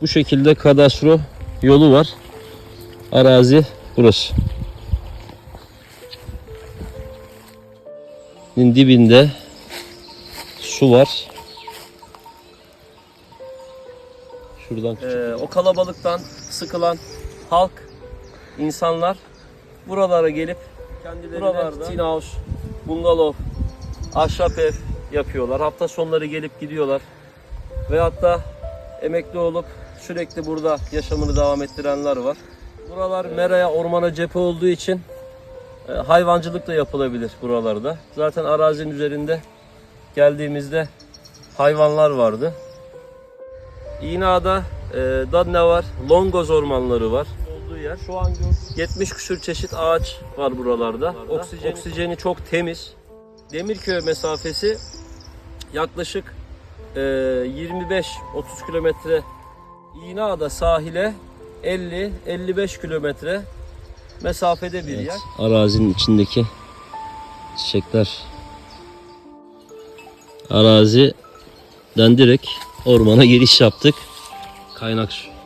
Bu şekilde kadastro yolu var. Arazi burası. dibinde su var. Şuradan Ee, o kalabalıktan sıkılan halk, insanlar buralara gelip kendilerine Buralarda. tin house, bungalov, ahşap ev yapıyorlar. Hafta sonları gelip gidiyorlar. Veyahut da emekli olup sürekli burada yaşamını devam ettirenler var. Buralar meraya, ormana cephe olduğu için e, hayvancılık da yapılabilir buralarda. Zaten arazinin üzerinde geldiğimizde hayvanlar vardı. İğneada e, da ne var? Longoz ormanları var. Olduğu yer. Şu an 70 küsür çeşit ağaç var buralarda. Oksijen, oksijeni çok temiz. Demirköy mesafesi yaklaşık e, 25-30 kilometre İğneada sahile 50-55 kilometre mesafede bir yer. Arazinin içindeki çiçekler. Araziden direkt ormana giriş yaptık. Kaynak su.